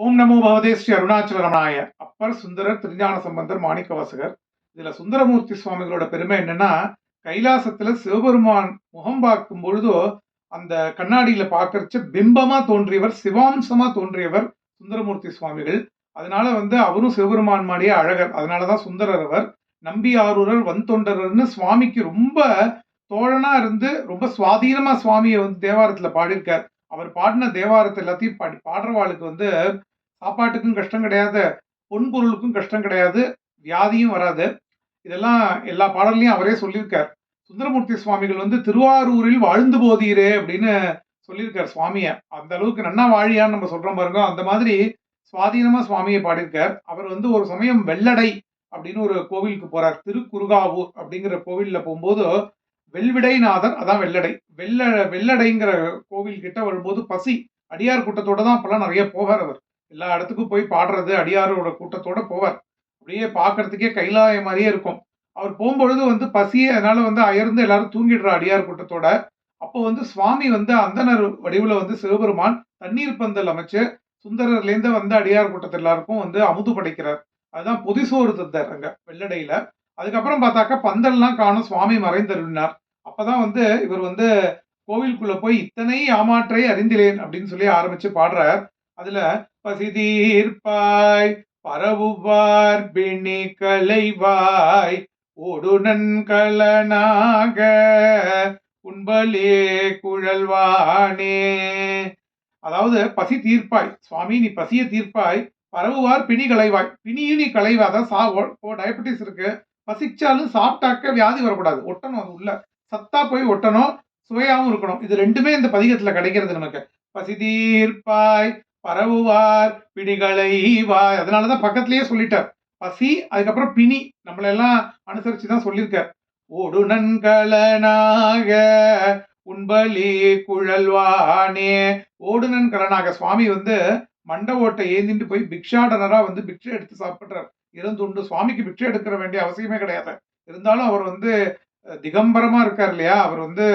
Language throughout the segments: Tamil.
ஓம் நமோ பகவதே ஸ்ரீ அருணாச்சல ரமணாய. அப்பர் சுந்தரர் திருஞான சம்பந்தர் மாணிக்கவாசகர். இதுல சுந்தரமூர்த்தி சுவாமிகளோட பெருமை என்னன்னா கைலாசத்துல சிவபெருமான் முகம் பார்க்கும் பொழுதோ அந்த கண்ணாடியில பார்க்கறச்ச பிம்பமா தோன்றியவர் சிவாம்சமா தோன்றியவர் சுந்தரமூர்த்தி சுவாமிகள். அதனால வந்து அவரும் சிவபெருமான் மாடியே அழகர். அதனாலதான் சுந்தரர் அவர். நம்பி ஆரூரர் வந்தொண்டரர்னு சுவாமிக்கு ரொம்ப தோழனா இருந்து ரொம்ப சுவாதீனமா சுவாமியை வந்து தேவாரத்துல பாடியிருக்கார். அவர் பாடின தேவாரத்தை எல்லாத்தையும் பாடி பாடுறவாளுக்கு வந்து சாப்பாட்டுக்கும் கஷ்டம் கிடையாது பொன்பொருளுக்கும் கஷ்டம் கிடையாது வியாதியும் வராது. இதெல்லாம் எல்லா பாடல்லையும் அவரே சொல்லியிருக்கார். சுந்தரமூர்த்தி சுவாமிகள் வந்து திருவாரூரில் வாழ்ந்து போதீரே அப்படின்னு சொல்லியிருக்கார் சுவாமியை. அந்த அளவுக்கு நன்னா வாழியான்னு நம்ம சொல்கிறோம் பாருங்க அந்த மாதிரி சுவாதீனமாக சுவாமியை பாடியிருக்கார். அவர் வந்து ஒரு சமயம் வெள்ளடை அப்படின்னு ஒரு கோவிலுக்கு போகிறார் திருக்குறுகாவூர் அப்படிங்கிற கோவிலில் போகும்போது வெல்விடைநாதர் அதான் வெள்ளடை. வெள்ள வெள்ளடைங்கிற கோவில் கிட்ட வரும்போது பசி அடியார் கூட்டத்தோட தான் அப்பெல்லாம் நிறைய போவார் அவர். எல்லா இடத்துக்கும் போய் பாடுறது அடியாரோட கூட்டத்தோட போவார். அப்படியே பார்க்கறதுக்கே கைலாய மாதிரியே இருக்கும். அவர் போகும்பொழுது வந்து பசியே அதனால வந்து அயர்ந்து எல்லாரும் தூங்கிடுற அடியார் கூட்டத்தோட. அப்போ வந்து சுவாமி வந்து அந்தனர் வடிவில் வந்து சிவபெருமான் தண்ணீர் பந்தல் அமைச்சு சுந்தரர்லேருந்து வந்து அடியார் கூட்டத்தில் எல்லாருக்கும் வந்து அமுது படைக்கிறார். அதுதான் பொதிசோறு தந்தார் அங்கே வெள்ளடையில். அதுக்கப்புறம் பார்த்தாக்கா பந்தல்லாம் காணும் சுவாமி மறைந்தருளினார். அப்பதான் வந்து இவர் வந்து கோவிலுக்குள்ள போய் இத்தனை ஆமாற்றை அறிந்திலேன் அப்படின்னு சொல்லி ஆரம்பிச்சு பாடுறார். அதுல பசிதீர்ப்பாய் பரவுவார் பிணி கலைவாய் ஓடுனன் கலனாக உண்பலே குழல்வானே. அதாவது பசி தீர்ப்பாய் சுவாமி நீ பசிய தீர்ப்பாய் பரவுவார் பிணி கலைவாய் பிணியும் நீ களைவா அதான் சா டயபெட்டிஸ் இருக்கு. பசிச்சாலும் சாப்பிட்டாக்க வியாதி வரக்கூடாது. ஒட்டணும் அது உள்ள. சத்தா போய் ஒட்டணும் சுவையாகவும் இருக்கணும். இது ரெண்டுமே இந்த பதிகத்தில் கிடைக்கிறது நமக்கு. பசி தீர்ப்பாய் பரவுவார் பிணிகளை வாய் அதனாலதான் பக்கத்துலேயே சொல்லிட்டார். பசி அதுக்கப்புறம் பிணி. நம்மளெல்லாம் அனுசரித்து தான் சொல்லியிருக்கார். ஓடு நன்கலனாக உண்பலி குழல்வானே. ஓடுனன் கலனாக சுவாமி வந்து மண்ட ஓட்டை ஏந்திட்டு போய் பிக்ஷாடனராக வந்து பிக்ஷை எடுத்து சாப்பிட்றார். இருந்துண்டு. சுவாமிக்கு பிக்ஷை எடுக்கிற வேண்டிய அவசியமே கிடையாது. இருந்தாலும் அவர் வந்து திகம்பரமா இருக்கார் இல்லையா? அவர் வந்து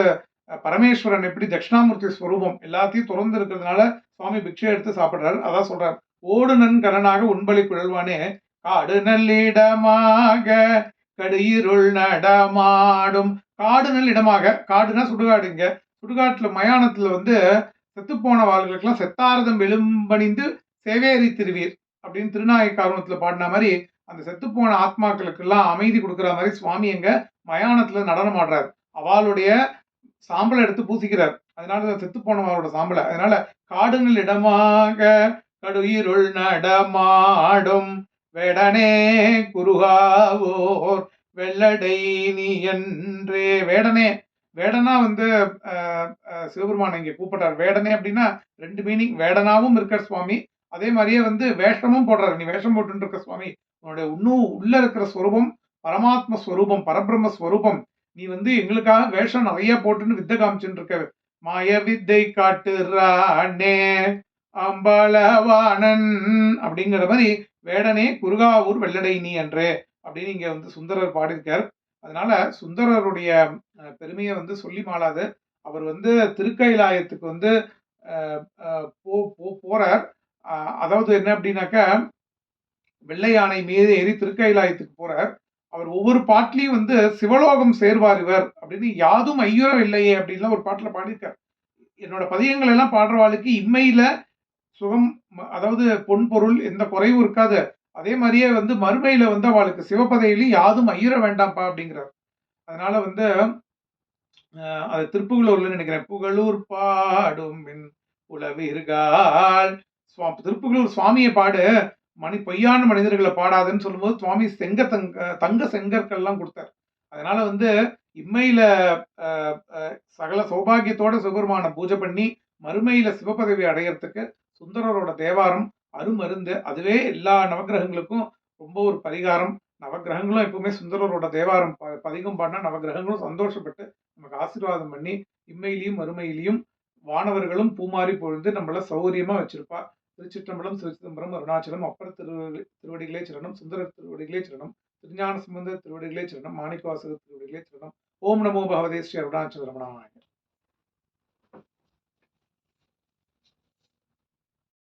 பரமேஸ்வரன் எப்படி தட்சிணாமூர்த்தி ஸ்வரூபம் எல்லாத்தையும் திறந்து இருக்கிறதுனால சுவாமி பிக்ஷை எடுத்து சாப்பிடுறாரு. அதான் சொல்றார் ஓடுனன் கரனாக உண்பலி குழல்வானே காடு நல்லிடமாக கடுயிருள் நடமாடும். காடு நல் இடமாக காடுனா சுடுகாடுங்க சுடுகாட்டுல மயானத்துல வந்து செத்துப்போன வாழ்களுக்கெல்லாம் செத்தாரதம் விழும்பணிந்து சேவேரி திருவீர் அப்படின்னு திருநாயக காரணத்துல பாடின மாதிரி அந்த செத்துப்போன ஆத்மாக்களுக்கெல்லாம் அமைதி கொடுக்குற மாதிரி சுவாமி எங்க மயானத்தில் நடனம் ஆடுறார். அவளுடைய சாம்பலை எடுத்து பூசிக்கிறார். அதனால செத்து போனவரோட சாம்பலை. அதனால காடுங்கள் இடமாக கடுயிருள் நடமாடும். வேடனே குருகாவோர் வெள்ளடை நீ என்றே. வேடனே வேடனா வந்து சிவபெருமான் இங்கே கூப்பிட்டார். வேடனே அப்படின்னா ரெண்டு மீனிங் வேடனாவும் இருக்கார் சுவாமி. அதே மாதிரியே வந்து வேஷமும் போடுறாரு. நீ வேஷம் போட்டுருக்க சுவாமி. உன்னுடைய இன்னும் உள்ள இருக்கிற ஸ்வரூபம் பரமாத்ம ஸ்வரூபம் பரபிரம்ம ஸ்வரூபம் நீ வந்து எங்களுக்காக வேஷம் நிறைய போட்டுன்னு வித்தை காமிச்சுட்டு இருக்க மாய வித்தை காட்டுறானே அம்பலவானன் அப்படிங்கிற மாதிரி வேடனே குருகாவூர் வெள்ளடை நீ என்றே அப்படின்னு இங்க வந்து சுந்தரர் பாடியிருக்கார். அதனால சுந்தரருடைய பெருமையை வந்து சொல்லி மாளாது. அவர் வந்து திருக்கைலாயத்துக்கு வந்து போறார். அதாவது என்ன அப்படின்னாக்கா வெள்ளை யானை மீது ஏறி திருக்கைலாயத்துக்கு போறார். அவர் ஒவ்வொரு பாட்டிலையும் வந்து சிவலோகம் சேர்வார் இவர் அப்படின்னு யாதும் ஐயோ இல்லையே அப்படின்லாம் ஒரு பாட்டில் பாடியிருக்கார். என்னோட பதியங்கள் எல்லாம் பாடுறவாளுக்கு இம்மையில சுகம் அதாவது பொன் பொருள் எந்த குறைவும் இருக்காது. அதே மாதிரியே வந்து மறுமையில வந்து அவளுக்கு சிவப்பதையிலையும் யாதும் ஐயர வேண்டாம்ப்பா அப்படிங்கிறார். அதனால வந்து அது திருப்புகளூர்ல நினைக்கிறேன். புகழூர் பாடும் மின் உளவீர்கள் திருப்புகளூர் சுவாமியை பாடு. மணி பொய்யான மனிதர்களை பாடாதுன்னு சொல்லும்போது சுவாமி செங்க தங்க தங்க செங்கற்கள்லாம் கொடுத்தார். அதனால வந்து இம்மையில சகல சௌபாகியத்தோட சிவபெருமான பூஜை பண்ணி மறுமையில சிவபதவி அடையறதுக்கு சுந்தரரோட தேவாரம் அருமருந்து அதுவே எல்லா நவகிரகங்களுக்கும் ரொம்ப ஒரு பரிகாரம். நவகிரகங்களும் எப்பவுமே சுந்தரரோட தேவாரம் பதிகம் பாடினா நவகிரகங்களும் சந்தோஷப்பட்டு நமக்கு ஆசீர்வாதம் பண்ணி இம்மையிலையும் மறுமையிலையும் வானவர்களும் பூமாறி பொழுது நம்மளை சௌகரியமா வச்சிருப்பா. திருச்சிற்றம்பலம் சிதம்பரம் அருணாச்சலம் அப்பர் திரு திருவடிகளே சரணம் சுந்தர திருவடிகளே சரணம் திருஞான சம்பந்த திருவடிகளே சரணம் மாணிக்கவாசக திருவடிகளே சரணம். ஓம் நமோ பகவதே ஸ்ரீ அருணாச்சல ரமணாய